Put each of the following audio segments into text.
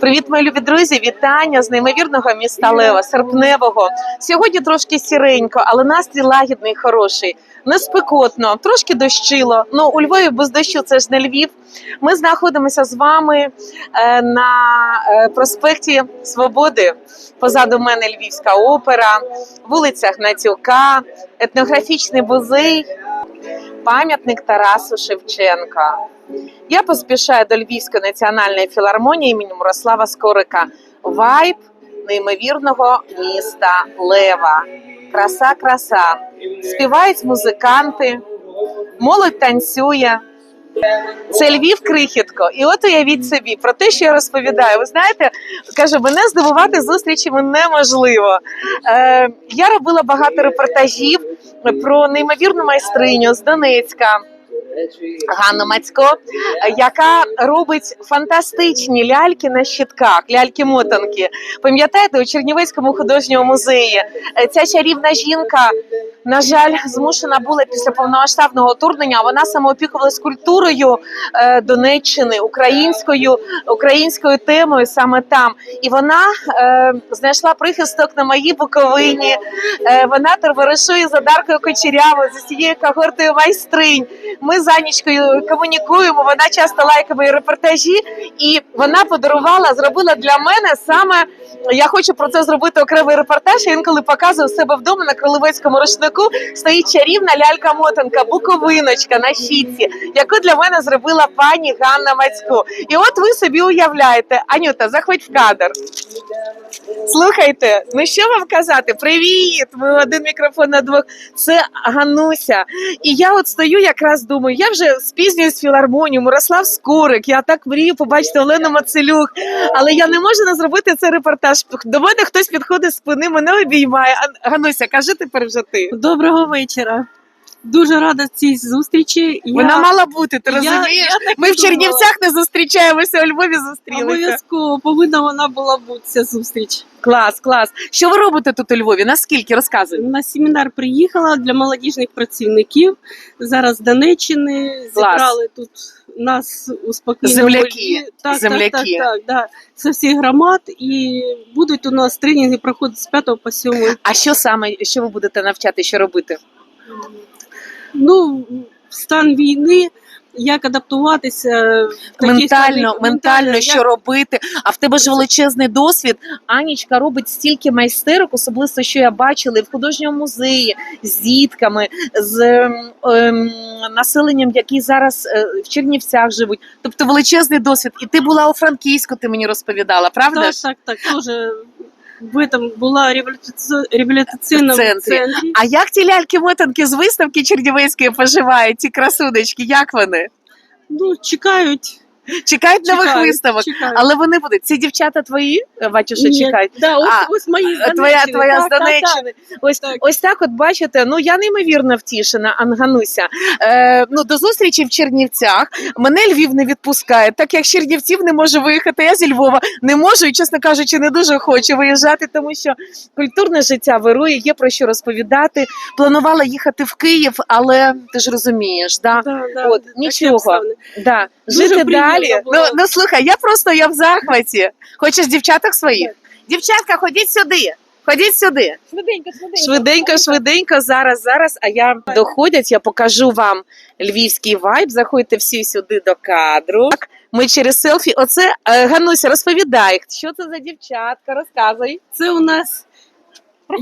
Привіт, мої любі друзі! Вітання з неймовірного міста Лева, серпневого. Сьогодні трошки сіренько, але настрій лагідний, хороший. Не спекотно, трошки дощило. Ну у Львові без дощу це ж не Львів. Ми знаходимося з вами е, на е, проспекті Свободи. Позаду мене Львівська опера, вулиця Гнатюка, етнографічний музей, пам'ятник Тарасу Шевченка. Я поспішаю до Львівської національної філармонії імені Мирослава Скорика. Вайб неймовірного міста Лева. Краса, краса. Співають музиканти, молодь танцює. Це Львів крихітко. І от уявіть собі про те, що я розповідаю. Ви знаєте, кажу, мене здивувати зустрічами неможливо. Е, я робила багато репортажів про неймовірну майстриню з Донецька. Ганну Мацько, яка робить фантастичні ляльки на щитках, ляльки-мотанки. Пам'ятаєте, у Чернівецькому художньому музеї ця чарівна жінка, на жаль, змушена була після повномасштабного вторгнення. Вона самоопікувалась культурою е, Донеччини, українською, українською темою саме там. І вона е, знайшла прихисток на моїй Буковині. Е, вона товаришує з Одаркою Кочерявою, з цією когортою майстринь. Ми з Анічкою комунікуємо. Вона часто лайкає мої репортажі, і вона подарувала, зробила для мене саме. Я хочу про це зробити окремий репортаж. Я інколи показую себе вдома на кролевецькому рушнику. Стоїть чарівна лялька-мотанка, буковиночка на щітці, яку для мене зробила пані Ганна Мацько. І от ви собі уявляєте, Анюта, заходь в кадр. Слухайте, ну що вам казати? Привіт! Ми один мікрофон на двох. Це Гануся. І я от стою, якраз думаю, я вже спізнююсь в філармонію, Мирослав Скорик. Я так мрію побачити Олену Мацелюк, але я не можу не зробити цей репортаж. До мене хтось підходить з спини, мене обіймає. Гануся, кажи тепер вже ти. Доброго вечора. Дуже рада цій зустрічі. Я Вона мала бути, ти я- розумієш? я так Ми в думала. Чернівцях не зустрічаємося, у Львові зустрілися. Обов'язково повинна вона була бути ця зустріч. Клас, клас. Що ви робите тут у Львові? Наскільки розказуй? На семінар приїхала для молодіжних працівників. Зараз з Донеччини зібрали тут нас у спокійному Земляки, Львові. Так, земляки. Так, так, так, да. Це всіх громад, і будуть у нас тренінги проходити з 5 по 7. А що саме, що ви будете навчати, що робити? Ну, стан війни, як адаптуватися в ментально, ментально, як- що робити. А в тебе ж величезний досвід. Анічка робить стільки майстерок, особливо що я бачила і в художньому музеї з дітками, з ем, ем, населенням, які зараз е, в Чернівцях живуть. Тобто величезний досвід. І ти була у Франківську, ти мені розповідала, правда? Так, так, так. Тоже в этом була реабілітаці- реабілітаційному центрі. центрі. А як ті ляльки-мотанки з виставки Чернівецької поживають, ці красуночки, як вони? Ну, чекають. Чекають нових чекають, виставок. чекають. Але вони будуть. Ці дівчата твої, батюша, Ні, чекають. Да, ось, А, ось мої з Твоя, Донеччини. твоя Так, з так, так. Донеччини. Ось, Так. ось так, от бачите, ну я неймовірно втішена, Ангануся. Е, ну, до зустрічі в Чернівцях. Мене Львів не відпускає, так як з Чернівців не можу виїхати. Я зі Львова не можу і, чесно кажучи, не дуже хочу виїжджати, тому що культурне життя вирує, є про що розповідати. Планувала їхати в Київ, але ти ж розумієш, да? Да, да, От, такі нічого. обставини. Да. Жити далі. Ну, ну слухай, я просто я в захваті. Хочеш дівчаток своїх? Дівчатка, ходіть сюди. Ходіть сюди. Швиденько, швиденько. Швиденько, швиденько, зараз, зараз. А я доходять, я покажу вам львівський вайб. Заходьте всі сюди до кадру. Так, Ми через селфі. Оце е, Гануся, розповідай, що це за дівчатка, розказуй. Це у нас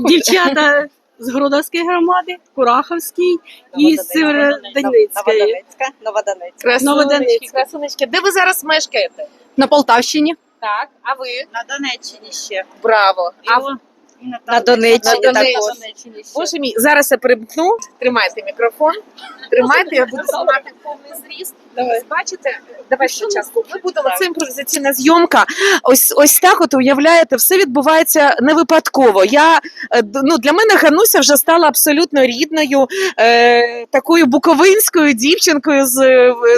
дівчата з Городоцької громади, Кураховській і з Северодонецької. Новодонецька, Новодонецька. Красунечки, Новодонецька. красунечки. Де ви зараз мешкаєте? На Полтавщині. Так, а ви? На Донеччині ще. Браво. А ви? На, На Донеччині Донеччині також. також. Боже мій, зараз я примкну. Тримайте мікрофон. Тримайте, я буду знімати повний зріст. Давай. Бачите, давай спочатку. Ми будемо це імпровізаційна зйомка. Ось ось так. От уявляєте, все відбувається не випадково. Я е, д- ну для мене Гануся вже стала абсолютно рідною, е, такою буковинською дівчинкою з,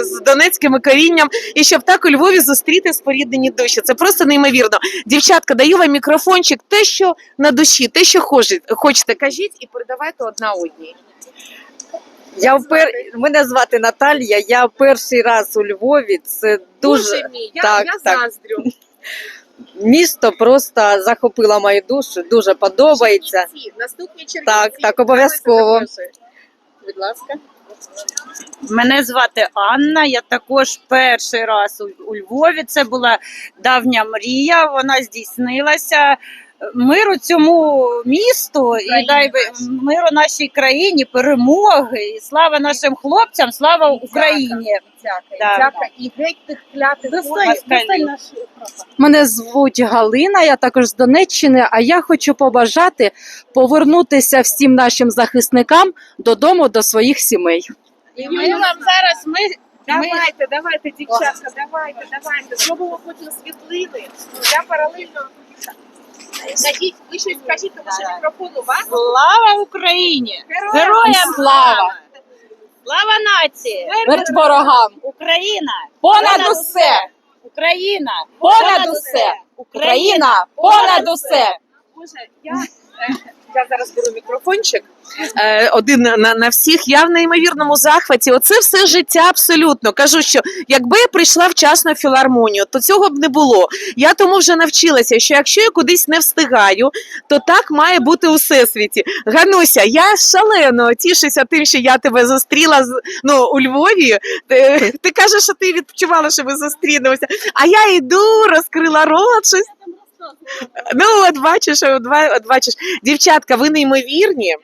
з донецьким корінням. І щоб так у Львові зустріти споріднені душі. Це просто неймовірно. Дівчатка, даю вам мікрофончик, те, що на душі, те, що хочете, хочете, кажіть і передавайте одна одній. Я впер... Мене звати Наталія, я перший раз у Львові. Це дуже. Боже мій, я, так, я так. заздрю. Місто просто захопило мою душу, дуже подобається. Чернівці, Наступні Чернівці. Так, так, обов'язково. Будь ласка. Мене звати Анна. Я також перший раз у, у Львові. Це була давня мрія. Вона здійснилася. Миру цьому місту і дай би миру нашій країні, перемоги і слава нашим хлопцям, слава Україні. Дяка. І геть тих клятих. Мене звуть Галина, я також з Донеччини. А я хочу побажати повернутися всім нашим захисникам додому до своїх сімей. І ми вам зараз ми, ми Давайте, давайте, дівчатка, давайте, давайте. Зробимо потім світлини. Я паралельно. Надіть, ви щось скажіть, тому що мікрофон у вас. слава Україні! Героям слава! Слава нації! Смерть ворогам! Україна! Понад усе! Україна! Понад усе! Україна понад усе! Боже, я, я зараз беру мікрофончик. Е, один на, на всіх. Я в неймовірному захваті. Оце все життя абсолютно. Кажу, що якби я прийшла вчасно в філармонію, то цього б не було. Я тому вже навчилася, що якщо я кудись не встигаю, то так має бути у всесвіті. Гануся, я шалено тішуся тим, що я тебе зустріла ну, у Львові. Ти, ти кажеш, що ти відчувала, що ми зустрінемося. А я йду, розкрила рот, щось. Ну, от бачиш, от, ба- от бачиш, дівчатка, ви неймовірні.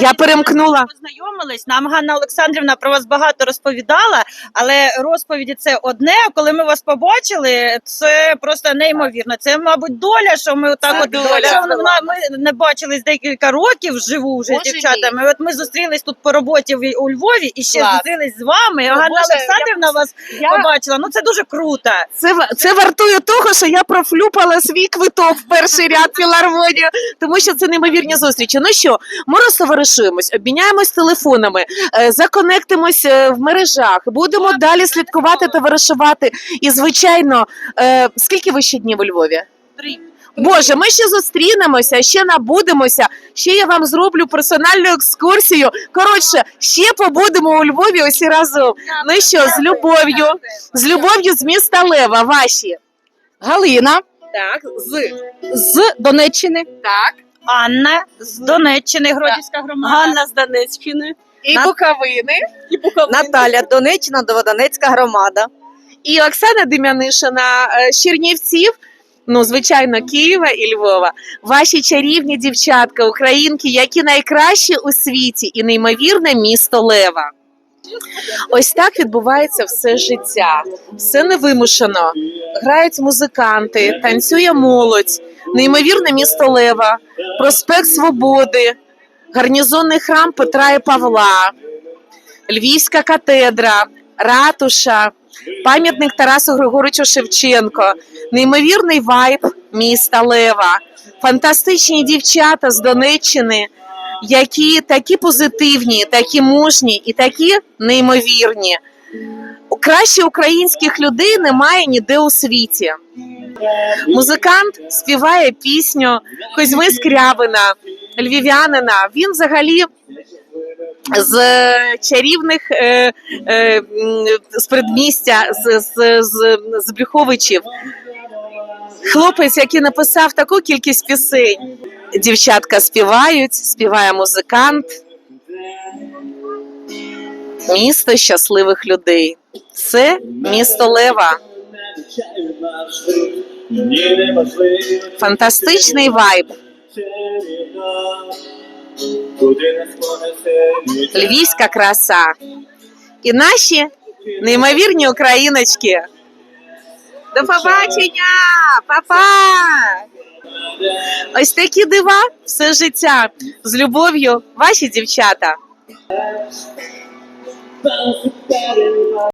Я перемкнула. Познайомились. Нам Ганна Олександрівна про вас багато розповідала, але розповіді це одне. А коли ми вас побачили, це просто неймовірно. Це, мабуть, доля, що ми отак Це от доля. що вона- ми не бачились декілька років вживу вже Боже з дівчатами. От ми зустрілись тут по роботі в- у Львові і ще Клас. зустрілись з вами. Ну, Ганна Боже, Олександрівна вас Я, побачила. Ну це дуже круто. це, ва- це вартує того, що я профлюпала свій квиток в перший ряд філармонію, тому що це неймовірні зустрічі. Ну що, ми розтоваришуємось, обміняємось телефонами, е, законектимось е, в мережах, будемо далі слідкувати, товаришувати. І, звичайно, е, скільки ви ще днів у Львові? Три. Боже, ми ще зустрінемося, ще набудемося. Ще я вам зроблю персональну екскурсію. Коротше, ще побудемо у Львові усі разом. Ну що, з любов'ю, з любов'ю з міста Лева, ваші. Галина Так, з з Донеччини. так. Анна з Донеччини, Гродівська громада. Ганна з Донеччини. І На- Буковини. І Буковина. Наталя Донеччина, Новодонецька громада. І Оксана Дем'янишина е, з Чернівців. Ну, звичайно, Києва і Львова. Ваші чарівні дівчатка, українки, які найкращі у світі, і неймовірне місто Лева. Ось так відбувається все життя, все невимушено. Грають музиканти, танцює молодь, неймовірне місто Лева, проспект Свободи, гарнізонний храм Петра і Павла, Львівська катедра, ратуша, пам'ятник Тарасу Григоровичу Шевченко, неймовірний вайб міста Лева, фантастичні дівчата з Донеччини, які такі позитивні, такі мужні і такі неймовірні. Краще українських людей немає ніде у світі. Музикант співає пісню Козьми Скрябина, львів'янина. Він взагалі з чарівних е, е, з передмістя, з, з, з, з Брюховичів. Хлопець, який написав таку кількість пісень. Дівчатка співають, співає музикант. Місто щасливих людей. Це місто Лева. Фантастичний вайб. Львівська краса. І наші неймовірні україночки. До побачення! Па-па! Ось такі дива все життя. З любов'ю, ваші дівчата.